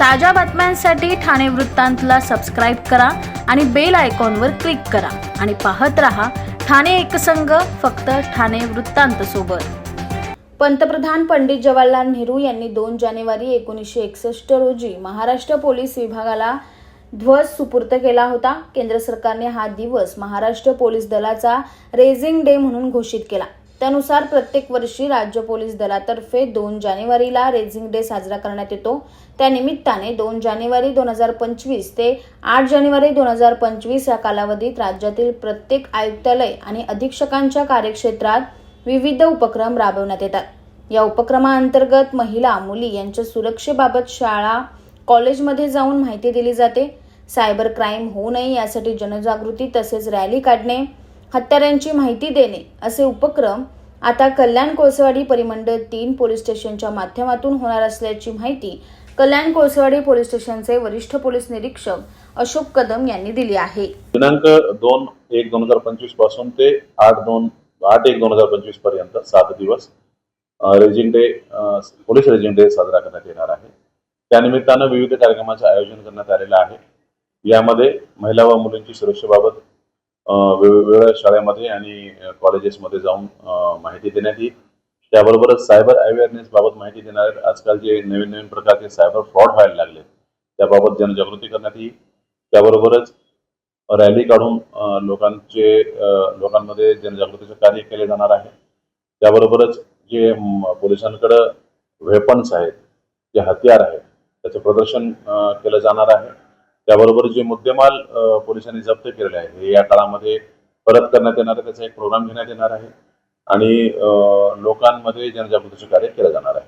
ताज्या बातम्यांसाठी ठाणे वृत्तांतला सबस्क्राईब करा आणि बेल आयकॉनवर क्लिक करा. आणि पाहत रहा ठाणे एकसंघ फक्त ठाणे वृत्तांत सोबत. पंतप्रधान पंडित जवाहरलाल नेहरू यांनी दोन जानेवारी एकोणीसशे एकसष्ट रोजी महाराष्ट्र पोलीस विभागाला ध्वज सुपूर्त केला होता. केंद्र सरकारने हा दिवस महाराष्ट्र पोलीस दलाचा रेझिंग डे म्हणून घोषित केला. त्यानुसार प्रत्येक वर्षी राज्य पोलीस दलातर्फे दोन जानेवारीला रेझिंग डे साजरा करण्यात येतो. त्यानिमित्ताने दोन जानेवारी दोन हजार पंचवीस ते आठ जानेवारी दोन हजार पंचवीस या कालावधीत राज्यातील प्रत्येक आयुक्तालय आणि अधीक्षकांच्या कार्यक्षेत्रात विविध उपक्रम राबवण्यात येतात. या उपक्रमाअंतर्गत महिला मुली यांच्या सुरक्षेबाबत शाळा कॉलेजमध्ये जाऊन माहिती दिली जाते. सायबर क्राईम होऊ नये यासाठी जनजागृती तसेच रॅली काढणे हत्यारांची माहिती देणे असे उपक्रम आता कल्याण कोळसवाडी परिमंडळ तीन पोलीस स्टेशनच्या माध्यमातून होणार असल्याची माहिती कल्याण कोळसवाडी पोलीस स्टेशनचे वरिष्ठ पोलीस निरीक्षक अशोक कदम यांनी दिली आहे. दिनांक दोन एक दोन हजार पंचवीसपासून ते आठ दोन आठ एक दोन हजार पंचवीसपर्यंत सात दिवस raising day police raising day साजरा करण्यात येणार आहे. त्यानिमित्तानं विविध कार्यक्रमाचे आयोजन करण्यात आलेलं आहे. यामध्ये महिला व मुलींची सुरक्षेबाबत वेगवेगळ्या शाळेमध्ये आणि कॉलेजेसमध्ये जाऊन माहिती देण्यात येईल. त्याबरोबरच सायबर अवेअरनेस बाबत माहिती देणार आहेत. आजकाल जे नवीन नवीन प्रकारचे सायबर फ्रॉड व्हायला लागले त्याबाबत जनजागृती करण्यात येईल. त्याबरोबरच रॅली काढून लोकांचे लोकांमध्ये जनजागृतीचे कार्य केले जाणार आहे. त्याबरोबरच जे पोलिसांकडं वेपन्स आहेत जे हत्यार आहेत त्याचं प्रदर्शन केलं जाणार आहे. त्याबरोबर जे मुद्देमाल पोलिसांनी जप्त केलेले आहे हे या काळामध्ये परत करण्यात येणार आहे त्याचा एक प्रोग्राम घेण्यात येणार आहे आणि लोकांमध्ये जनजागृतीचे कार्य केलं जाणार आहे.